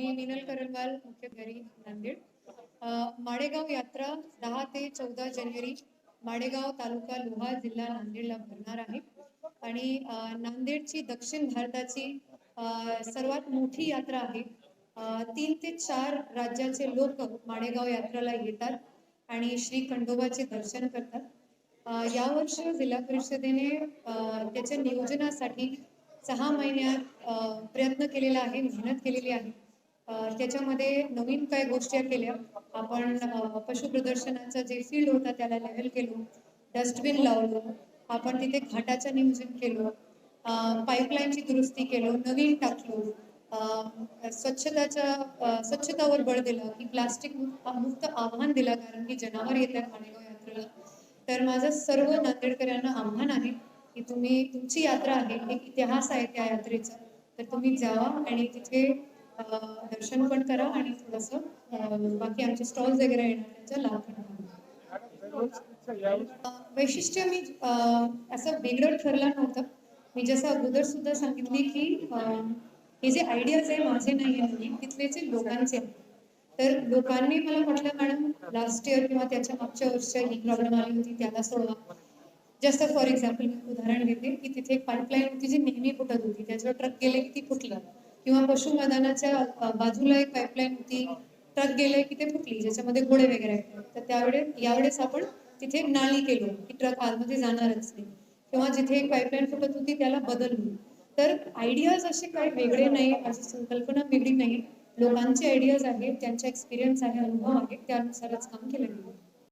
मी मिनल करलवाल मुख्य घरी नांदेड. माडेगाव यात्रा दहा ते चौदा जानेवारी माडेगाव तालुका लोहा जिल्हा नांदेडला भरणार आहे. आणि नांदेडची दक्षिण भारताची सर्वात मोठी यात्रा आहे. तीन ते चार राज्याचे लोक माडेगाव यात्रेला येतात आणि श्री खंडोबाचे दर्शन करतात. यावर्ष जिल्हा परिषदेने त्याच्या नियोजनासाठी सहा महिन्यात प्रयत्न केलेला आहे मेहनत केलेली आहे. त्याच्यामध्ये नवीन काही गोष्टी केल्या. आपण पशु प्रदर्शनाचं जे फील्ड होता त्याला लेव्हल केलो. डस्टबिन लावलो. आपण तिथे घाटाचं नियोजन केलं. पाईपलाईनची दुरुस्ती केलो. नवीन टाकलो. स्वच्छताच्या स्वच्छतावर बळ दिलं की प्लास्टिक मुक्त आव्हान दिलं कारण की जनावर येतात माणेगाव यात्रेला तर माझं सर्व नांदेडकरांना आव्हान आहे की तुम्ही तुमची यात्रा आहे एक इतिहास आहे त्या यात्रेचा. तर तुम्ही जावा आणि तिथे दर्शन पण करा आणि थोडंसं बाकी आमचे स्टॉल्स वगैरे येणार त्यांचा लाभ पण वैशिष्ट्य मी असं वेगळं ठरलं नव्हतं. मी जसं अगोदर सुद्धा सांगितले की हे जे आयडियाज आहे माझे नाही आहे तिथले जे लोकांचे तर लोकांनी मला म्हटलं मॅडम लास्ट इयर किंवा त्याच्या मागच्या वर्षी ही प्रॉब्लेम आली होती त्याला सोडवा. जस्ट फॉर एक्झाम्पल मी उदाहरण घेते की तिथे एक पाईपलाईन होती जी नेहमी फुटत होती त्याच्यावर ट्रक गेले की ती फुटलं. किंवा पशु मैदानाच्या बाजूला एक पाईपलाईन होती ट्रक गेले की ते फुटली ज्याच्यामध्ये घोडे वगैरे आहेत. तर त्यावेळेस यावेळेस आपण तिथे एक नाली केलो की ट्रक आतमध्ये जाणारच नाही. किंवा जिथे एक पाईपलाईन फुटत होती त्याला बदललो तर आयडियाज असे काही वेगळे नाही माझी संकल्पना वेगळी नाही. लोकांचे आयडियाज आहेत त्यांचा एक्सपिरियन्स आहे अनुभव आहे त्यानुसारच काम केलं गेलं.